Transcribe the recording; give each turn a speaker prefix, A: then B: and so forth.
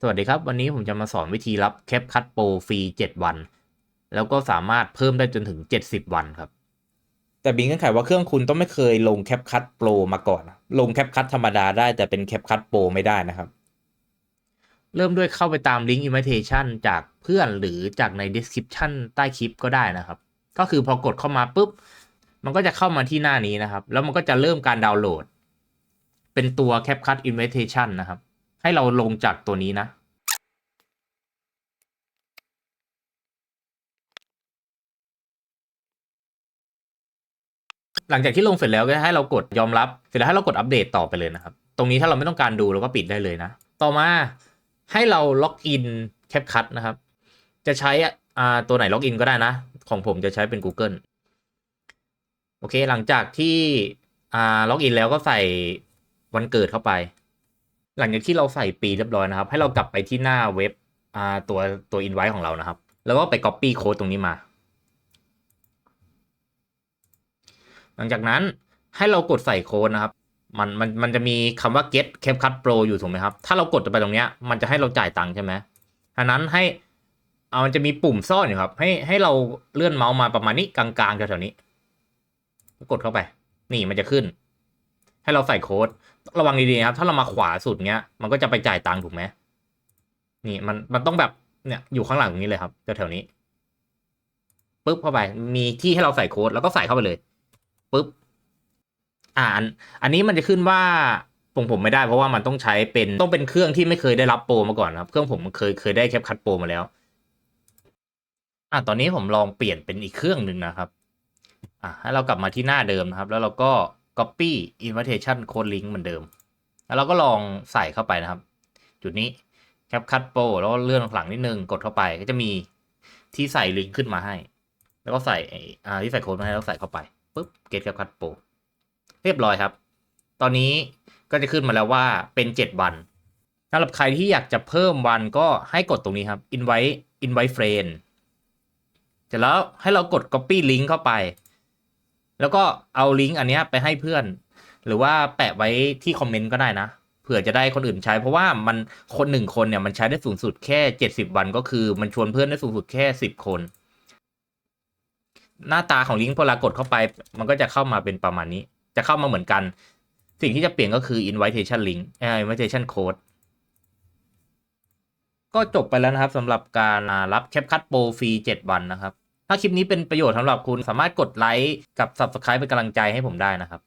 A: สวัสดีครับ วันนี้ผมจะมาสอนวิธีรับแคปคั t โปรฟรี 7 วัน แล้วก็สามารถเพิ่มได้จนถึง 70 วันครับ แต่บิงเงื่อนไขว่าเครื่องคุณต้องไม่เคยลงแคปคั t โปรมาก่อน ลงแคปคั t ธรรมดาได้แต่เป็นแคปคั t โปรไม่ได้นะครับ เริ่มด้วยเข้าไปตามลิงก์ invitation จากเพื่อนหรือจากใน description ใต้คลิปก็ได้นะครับ ก็คือพอกดเข้ามาปุ๊บ มันก็จะเข้ามาที่หน้านี้นะครับ แล้วมันก็จะเริ่มการดาวน์โหลด เป็นตัว CapCut Invitation นะครับ ให้เราลงจากตัวนี้นะ หลังจากที่ลงเสร็จแล้วก็ให้เรากดยอมรับ เสร็จแล้วให้เรากดอัปเดตต่อไปเลยนะครับ ตรงนี้ถ้าเราไม่ต้องการดูเราก็ปิดได้เลยนะ ต่อมาให้เราล็อกอิน CapCut นะครับ จะใช้อ่าตัวไหนล็อกอินก็ได้นะ ของผมจะใช้เป็น Google โอเค หลังจากที่อ่าล็อกอินแล้วก็ใส่วันเกิดเข้าไป หลังจากที่เราใส่ปีเรียบร้อยนะครับ ให้เรากลับไปที่หน้าเว็บอ่าตัวตัวอินไว้ของเรานะครับ แล้วก็ไป Copy โค้ดตรงนี้มา หลังจากนั้นให้เรากดใส่โค้ดนะครับ มันมันมันจะมีคำว่า get CapCut Pro อยู่ถูกไหมครับ ถ้าเรากดไปตรงเนี้ยมันจะให้เราจ่ายตังค์ใช่ไหมอันนั้นให้เอามันจะมีปุ่มซ่อนอยู่ครับ ให้ให้เราเลื่อนเมาส์มาประมาณนี้กลางๆแถวๆนี้ กดเข้าไป นี่มันจะขึ้น ให้เราใส่โค้ด ระวังดีๆครับ ถ้าเรามาขวาสุดเงี้ย มันก็จะไปจ่ายตังค์ถูกไหมนี่มันมันต้องแบบเนี่ยอยู่ข้างหลังตรงนี้เลยครับแถวๆนี้ปุ๊บเข้าไป มีที่ให้เราใส่โค้ดแล้วก็ใส่เข้าไปเลยปุ๊บอ่าอันอันนี้มันจะขึ้นว่าผมผมไม่ได้เพราะว่ามันต้องใช้เป็นต้องเป็นเครื่องที่ไม่เคยได้รับโปรมาก่อนครับ เครื่องผมเคยเคยได้แคปคัดโปรมาแล้ว อะตอนนี้ผมลองเปลี่ยนเป็นอีกเครื่องหนึ่งนะครับ อะให้เรากลับมาที่หน้าเดิมนะครับ แล้วเราก็ copy invitation code link เหมือนเดิม แล้วเราก็ลองใส่เข้าไปนะครับ จุดนี้ CapCut Pro แล้วเลื่อนหลังนิดนึงกดเข้าไปก็จะมีที่ใส่ลิงก์ขึ้นมาให้ แล้วก็ใส่อ่าที่ใส่โค้ดมาให้แล้วใส่เข้าไปปุ๊บ get CapCut Pro เรียบร้อยครับ ตอนนี้ก็จะขึ้นมาแล้วว่าเป็น 7 วันสำหรับใครที่อยากจะเพิ่มวันก็ให้กดตรงนี้ครับ invite invite friend เสร็จแล้วให้เรากด copy link เข้าไป แล้วก็เอาลิงก์อันนี้ไปให้เพื่อน หรือว่าแปะไว้ที่คอมเมนต์ก็ได้นะเผื่อจะได้คนอื่นใช้ เพราะว่ามันคนหนึ่งคนเนี่ยมันใช้ได้สูงสุดแค่เจ็ดสิบวันก็คือมันชวนเพื่อนได้สูงสุดแค่สิบคน หน้าตาของลิงก์พอเรากดเข้าไป มันก็จะเข้ามาเป็นประมาณนี้ จะเข้ามาเหมือนกัน สิ่งที่จะเปลี่ยนก็คือ invitation link เอ่อ invitation code ก็จบไปแล้วนะครับสำหรับการรับ CapCut Pro ฟรี 7 วันนะครับ ถ้าคลิปนี้เป็นประโยชน์สำหรับคุณสามารถกดไลค์กับ Subscribe เป็นกำลังใจให้ผมได้นะครับ